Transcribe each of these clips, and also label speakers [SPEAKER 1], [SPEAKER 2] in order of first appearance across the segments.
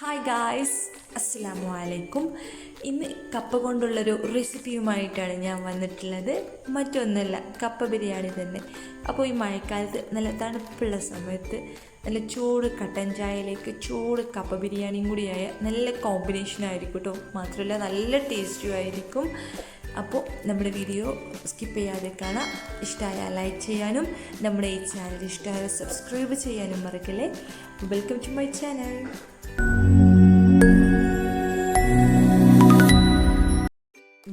[SPEAKER 1] Hi guys അസ്സലാമു അലൈക്കും ഇന്ന് കപ്പ കൊണ്ടുള്ളൊരു റെസിപ്പിയുമായിട്ടാണ് ഞാൻ വന്നിട്ടുള്ളത്. മറ്റൊന്നല്ല കപ്പ ബിരിയാണി തന്നെ. അപ്പോൾ ഈ മഴക്കാലത്ത് നല്ല തണുപ്പുള്ള സമയത്ത് നല്ല ചൂട് കട്ടൻ ചായയിലേക്ക് ചൂട് കപ്പ ബിരിയാണിയും കൂടിയായ നല്ല കോമ്പിനേഷൻ ആയിരിക്കും കേട്ടോ മാത്രമല്ല നല്ല ടേസ്റ്റും ആയിരിക്കും. അപ്പോൾ നമ്മുടെ വീഡിയോ സ്കിപ്പ് ചെയ്യാതെ കാണാം. ഇഷ്ടമായ ലൈക്ക് ചെയ്യാനും നമ്മുടെ ഈ ചാനൽ ഇഷ്ടമായ സബ്സ്ക്രൈബ് ചെയ്യാനും മറക്കല്ലേ. വെൽക്കം ടു മൈ ചാനൽ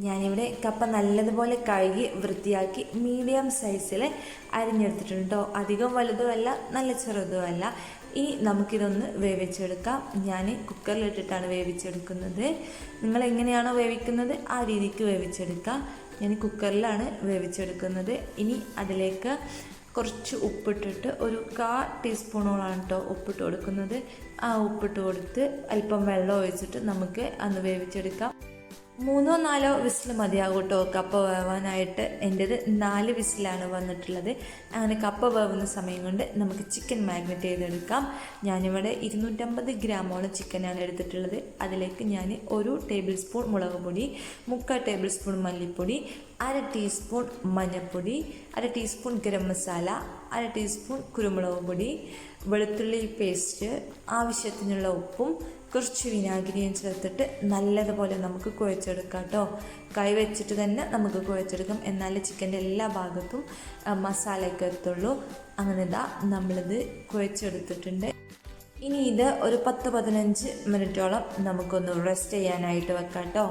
[SPEAKER 1] ഞാനിവിടെ കപ്പ നല്ലതുപോലെ കഴുകി വൃത്തിയാക്കി മീഡിയം സൈസിൽ അരിഞ്ഞെടുത്തിട്ടുണ്ട് കേട്ടോ അധികം വലുതുമല്ല നല്ല ചെറുതുമല്ല. ഈ നമുക്കിതൊന്ന് വേവിച്ചെടുക്കാം. ഞാൻ കുക്കറിലിട്ടിട്ടാണ് വേവിച്ചെടുക്കുന്നത്. നിങ്ങൾ എങ്ങനെയാണോ വേവിക്കുന്നത് ആ രീതിക്ക് വേവിച്ചെടുക്കാം. ഞാൻ കുക്കറിലാണ് വേവിച്ചെടുക്കുന്നത്. ഇനി അതിലേക്ക് കുറച്ച് ഉപ്പിട്ടിട്ട് ഒരു കാ ടീസ്പൂണോളാണ് കേട്ടോ ഉപ്പിട്ട് കൊടുക്കുന്നത്. ആ ഉപ്പിട്ട് കൊടുത്ത് അല്പം വെള്ളം ഒഴിച്ചിട്ട് നമുക്ക് അന്ന് വേവിച്ചെടുക്കാം. മൂന്നോ നാലോ വിസിൽ മതിയാകും കേട്ടോ കപ്പ വേവാനായിട്ട്. എന്റേത് നാല് വിസിലാണ് വന്നിട്ടുള്ളത്. അങ്ങനെ കപ്പ വേവുന്ന സമയം കൊണ്ട് നമുക്ക് ചിക്കൻ മാഗ്നറ്റ് ചെയ്തെടുക്കാം. ഞാനിവിടെ ഇരുന്നൂറ്റമ്പത് ഗ്രാമോളം ചിക്കനാണ് എടുത്തിട്ടുള്ളത്. അതിലേക്ക് ഞാൻ ഒരു ടേബിൾ സ്പൂൺ മുളക് പൊടി മുക്കാൽ ടേബിൾ സ്പൂൺ മല്ലിപ്പൊടി അര ടീസ്പൂൺ മഞ്ഞൾപ്പൊടി അര ടീസ്പൂൺ ഗരം മസാല അര ടീസ്പൂൺ കുരുമുളക് പൊടി വെളുത്തുള്ളി പേസ്റ്റ് ആവശ്യത്തിനുള്ള ഉപ്പും കുറച്ച് വിനാഗിരിയും ചേർത്തിട്ട് നല്ലതുപോലെ നമുക്ക് കുഴച്ചെടുക്കാം കേട്ടോ. കൈ വെച്ചിട്ട് തന്നെ നമുക്ക് കുഴച്ചെടുക്കാം. എന്നാലേ ചിക്കന്റെ എല്ലാ ഭാഗത്തും മസാലയൊക്കെ എത്തുള്ളൂ അങ്ങനെ ഇതാ നമ്മളിത് കുഴച്ചെടുത്തിട്ടുണ്ട്. ഇനി ഇത് ഒരു പത്ത് പതിനഞ്ച് മിനിറ്റോളം നമുക്കൊന്ന് റെസ്റ്റ് ചെയ്യാനായിട്ട് വെക്കാം കേട്ടോ.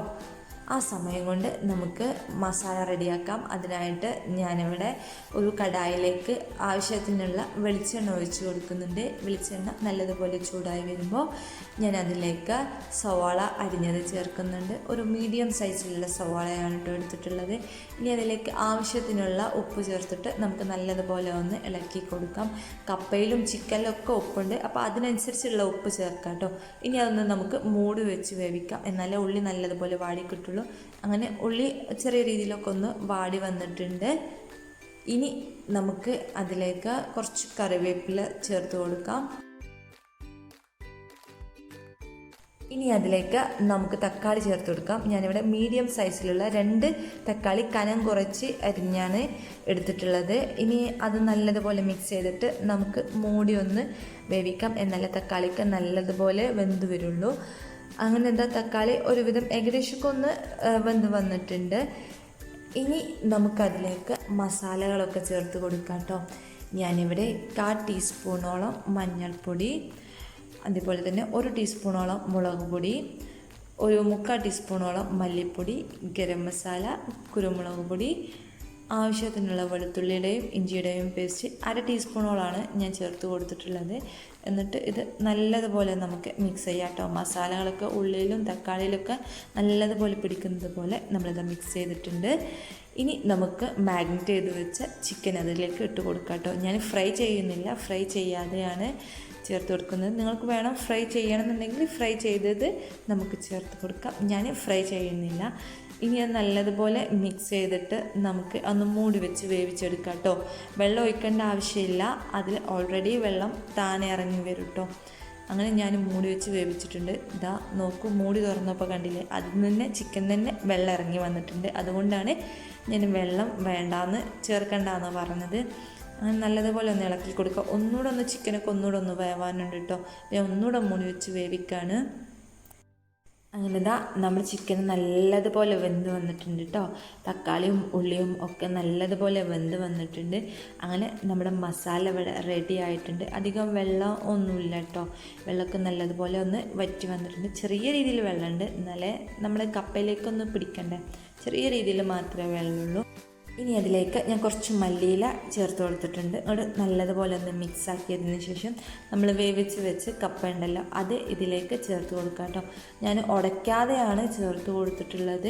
[SPEAKER 1] ആ സമയം കൊണ്ട് നമുക്ക് മസാല റെഡിയാക്കാം. അതിനായിട്ട് ഞാനിവിടെ ഒരു കടായിലേക്ക് ആവശ്യത്തിനുള്ള വെളിച്ചെണ്ണ ഒഴിച്ചു കൊടുക്കുന്നുണ്ട്. വെളിച്ചെണ്ണ നല്ലതുപോലെ ചൂടായി വരുമ്പോൾ ഞാൻ അതിലേക്ക് സവാള അരിഞ്ഞത് ചേർക്കുന്നുണ്ട്. ഒരു മീഡിയം സൈസിലുള്ള സവാളയാണ് കേട്ടോ എടുത്തിട്ടുള്ളത്. ഇനി അതിലേക്ക് ആവശ്യത്തിനുള്ള ഉപ്പ് ചേർത്തിട്ട് നമുക്ക് നല്ലതുപോലെ ഒന്ന് ഇളക്കി കൊടുക്കാം. കപ്പയിലും ചിക്കനിലും ഒക്കെ ഉപ്പുണ്ട്. അപ്പോൾ അതിനനുസരിച്ചുള്ള ഉപ്പ് ചേർക്കാം കേട്ടോ. ഇനി അതൊന്ന് നമുക്ക് മൂടി വെച്ച് വേവിക്കാം. എന്നാലേ ഉള്ളി നല്ലതുപോലെ വാടി കിട്ടുള്ളൂ. അങ്ങനെ ഉള്ളി ചെറിയ രീതിയിലൊക്കെ ഒന്ന് വാടി വന്നിട്ടുണ്ട്. ഇനി നമുക്ക് അതിലേക്ക് കുറച്ച് കറിവേപ്പില ചേർത്ത് കൊടുക്കാം. ഇനി അതിലേക്ക് നമുക്ക് തക്കാളി ചേർത്ത് കൊടുക്കാം. ഞാനിവിടെ മീഡിയം സൈസിലുള്ള രണ്ട് തക്കാളി കനം കുറച്ച് അരിഞ്ഞാണ് എടുത്തിട്ടുള്ളത്. ഇനി അത് നല്ലതുപോലെ മിക്സ് ചെയ്തിട്ട് നമുക്ക് മൂടി ഒന്ന് വേവിക്കാം. എന്നാലേ തക്കാളിക്ക് നല്ലതുപോലെ വെന്ത് വരുള്ളൂ. അങ്ങനെ എന്താ തക്കാളി ഒരുവിധം ഏകദേശമൊക്കെ ഒന്ന് വെന്ത് വന്നിട്ടുണ്ട്. ഇനി നമുക്കതിലേക്ക് മസാലകളൊക്കെ ചേർത്ത് കൊടുക്കാം കേട്ടോ. ഞാനിവിടെ കാ ടീസ്പൂണോളം മഞ്ഞൾപ്പൊടി അതുപോലെ തന്നെ ഒരു ടീസ്പൂണോളം മുളക് പൊടി ഒരു മുക്കാൽ ടീസ്പൂണോളം മല്ലിപ്പൊടി ഗരം മസാല കുരുമുളക് പൊടി ആവശ്യത്തിനുള്ള വെളുത്തുള്ളിയുടെയും ഇഞ്ചിയുടെയും പേസ്റ്റ് അര ടീസ്പൂണോളാണ് ഞാൻ ചേർത്ത് കൊടുത്തിട്ടുള്ളത്. എന്നിട്ട് ഇത് നല്ലതുപോലെ നമുക്ക് മിക്സ് ചെയ്യാം കേട്ടോ മസാലകളൊക്കെ ഉള്ളിലും തക്കാളിയിലൊക്കെ നല്ലതുപോലെ പിടിക്കുന്നത് പോലെ നമ്മളിത് മിക്സ് ചെയ്തിട്ടുണ്ട്. ഇനി നമുക്ക് മാഗ്നറ്റ് ചെയ്ത് വെച്ച ചിക്കൻ അതിലേക്ക് ഇട്ട് കൊടുക്കാം കേട്ടോ ഞാൻ ഫ്രൈ ചെയ്യുന്നില്ല ഫ്രൈ ചെയ്യാതെയാണ് ചേർത്ത് കൊടുക്കുന്നത്. നിങ്ങൾക്ക് വേണം ഫ്രൈ ചെയ്യണമെന്നുണ്ടെങ്കിൽ ഫ്രൈ ചെയ്തത് നമുക്ക് ചേർത്ത് കൊടുക്കാം. ഞാൻ ഫ്രൈ ചെയ്യുന്നില്ല. ഇനി അത് നല്ലതുപോലെ മിക്സ് ചെയ്തിട്ട് നമുക്ക് ഒന്ന് മൂടി വെച്ച് വേവിച്ചെടുക്കാം കേട്ടോ. വെള്ളം ഒഴിക്കേണ്ട ആവശ്യമില്ല. അതിൽ ഓൾറെഡി വെള്ളം താനെ ഇറങ്ങി വരും കേട്ടോ. അങ്ങനെ ഞാൻ മൂടി വെച്ച് വേവിച്ചിട്ടുണ്ട്. ഇതാ നോക്കൂ മൂടി തുറന്നപ്പോൾ കണ്ടില്ലേ? അതിൽ നിന്ന് ചിക്കൻ തന്നെ വെള്ളം ഇറങ്ങി വന്നിട്ടുണ്ട്. അതുകൊണ്ടാണ് ഞാൻ വെള്ളം വേണ്ടാന്ന് ചേർക്കണ്ടെന്ന് പറഞ്ഞത്. അങ്ങനെ നല്ലതുപോലെ ഒന്ന് ഇളക്കി കൊടുക്കുക ഒന്നുകൂടെ ഒന്ന് ചിക്കനൊക്കെ ഒന്നുകൂടെ ഒന്ന് വേവാനുണ്ട് കേട്ടോ. ഞാൻ ഒന്നുകൂടെ മൂടി വെച്ച് വേവിക്കാണ്. അങ്ങനെ ഇതാ നമ്മൾ ചിക്കൻ നല്ലതുപോലെ വെന്ത് വന്നിട്ടുണ്ട് കേട്ടോ തക്കാളിയും ഉള്ളിയും ഒക്കെ നല്ലതുപോലെ വെന്ത് വന്നിട്ടുണ്ട്. അങ്ങനെ നമ്മുടെ മസാല ഇവിടെ റെഡി ആയിട്ടുണ്ട്. അധികം വെള്ളം ഒന്നുമില്ല കേട്ടോ വെള്ളമൊക്കെ നല്ലതുപോലെ ഒന്ന് വറ്റി വന്നിട്ടുണ്ട്. ചെറിയ രീതിയിൽ വെള്ളമുണ്ട്. എന്നാലേ നമ്മൾ കപ്പയിലേക്കൊന്ന് പിടിക്കണ്ടേ. ചെറിയ രീതിയിൽ മാത്രമേ വെള്ളമുള്ളൂ. ഇനി അതിലേക്ക് ഞാൻ കുറച്ച് മല്ലിയില ചേർത്ത് കൊടുത്തിട്ടുണ്ട്. അത് നല്ലതുപോലെ ഒന്ന് മിക്സ് ആക്കിയതിന് ശേഷം നമ്മൾ വേവിച്ച് വെച്ച് കപ്പ ഉണ്ടല്ലോ അത് ഇതിലേക്ക് ചേർത്ത് കൊടുക്കാം കേട്ടോ ഞാൻ ഉടയ്ക്കാതെയാണ് ചേർത്ത് കൊടുത്തിട്ടുള്ളത്.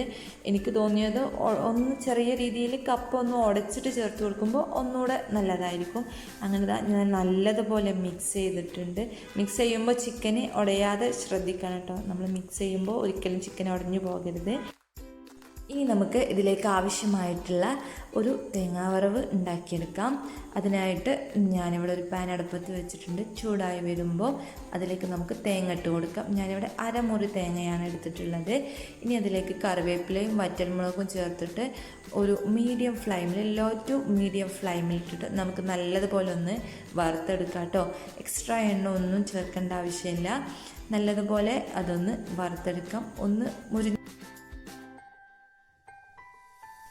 [SPEAKER 1] എനിക്ക് തോന്നിയത് ഒന്ന് ചെറിയ രീതിയിൽ കപ്പ ഒന്ന് ഉടച്ചിട്ട് ചേർത്ത് കൊടുക്കുമ്പോൾ ഒന്നുകൂടെ നല്ലതായിരിക്കും. അങ്ങനെ ഞാൻ നല്ലതുപോലെ മിക്സ് ചെയ്തിട്ടുണ്ട്. മിക്സ് ചെയ്യുമ്പോൾ ചിക്കന് ഉടയാതെ ശ്രദ്ധിക്കണം കേട്ടോ നമ്മൾ മിക്സ് ചെയ്യുമ്പോൾ ഒരിക്കലും ചിക്കൻ ഉടഞ്ഞു പോകരുത്. ഇനി നമുക്ക് ഇതിലേക്ക് ആവശ്യമായിട്ടുള്ള ഒരു തേങ്ങാവറവ് ഉണ്ടാക്കിയെടുക്കാം. അതിനായിട്ട് ഞാനിവിടെ ഒരു പാൻ അടുപ്പത്ത് വെച്ചിട്ടുണ്ട്. ചൂടായി വരുമ്പോൾ അതിലേക്ക് നമുക്ക് തേങ്ങ ഇട്ട് കൊടുക്കാം. ഞാനിവിടെ അരമുറി തേങ്ങയാണ് എടുത്തിട്ടുള്ളത്. ഇനി അതിലേക്ക് കറിവേപ്പിലയും വറ്റൽമുളകും ചേർത്തിട്ട് ഒരു മീഡിയം ഫ്ലൈമിൽ ലോ ടു മീഡിയം ഫ്ലൈമിൽ ഇട്ടിട്ട് നമുക്ക് നല്ലതുപോലെ ഒന്ന് വറുത്തെടുക്കാം കേട്ടോ. എക്സ്ട്രാ എണ്ണ ഒന്നും ചേർക്കേണ്ട ആവശ്യമില്ല. നല്ലതുപോലെ അതൊന്ന് വറുത്തെടുക്കാം. ഒന്ന് മുരി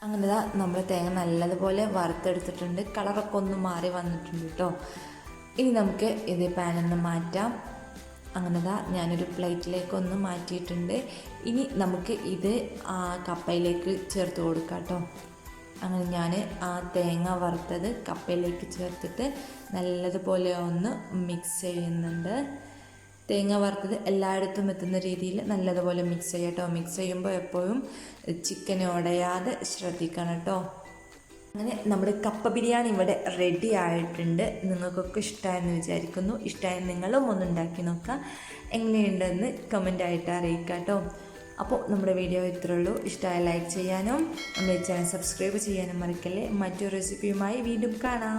[SPEAKER 1] അങ്ങനെ നമ്മൾ തേങ്ങ നല്ലതുപോലെ വറുത്തെടുത്തിട്ടുണ്ട്. കളറൊക്കെ ഒന്ന് മാറി വന്നിട്ടുണ്ട് കേട്ടോ. ഇനി നമുക്ക് ഇത് പാനിൽ നിന്ന് മാറ്റാം. അങ്ങനെ ദാ ഞാനൊരു പ്ലേറ്റിലേക്കൊന്ന് മാറ്റിയിട്ടുണ്ട്. ഇനി നമുക്ക് ഇത് ആ കപ്പയിലേക്ക് ചേർത്ത് കൊടുക്കാം കേട്ടോ. അങ്ങനെ ഞാൻ ആ തേങ്ങ വറുത്തത് കപ്പയിലേക്ക് ചേർത്തിട്ട് നല്ലതുപോലെ ഒന്ന് മിക്സ് ചെയ്യുന്നുണ്ട്. തേങ്ങ വറുത്തത് എല്ലായിടത്തും എത്തുന്ന രീതിയിൽ നല്ലതുപോലെ മിക്സ് ചെയ്യാം കേട്ടോ മിക്സ് ചെയ്യുമ്പോൾ എപ്പോഴും ചിക്കൻ ഉടയാതെ ശ്രദ്ധിക്കണം കേട്ടോ അങ്ങനെ നമ്മുടെ കപ്പ ബിരിയാണി ഇവിടെ റെഡി ആയിട്ടുണ്ട്. നിങ്ങൾക്കൊക്കെ ഇഷ്ടമായെന്ന് വിചാരിക്കുന്നു. ഇഷ്ടമായ നിങ്ങളും ഒന്ന് ഉണ്ടാക്കി നോക്കുക എങ്ങനെയുണ്ടെന്ന് കമന്റായിട്ട് അറിയിക്കുക കേട്ടോ അപ്പോൾ നമ്മുടെ വീഡിയോ ഇത്രേ ഉള്ളൂ. ഇഷ്ടമായ ലൈക്ക് ചെയ്യാനും നമ്മുടെ ചാനൽ സബ്സ്ക്രൈബ് ചെയ്യാനും മറക്കല്ലേ. മറ്റൊരു റെസിപ്പിയുമായി വീണ്ടും കാണാം.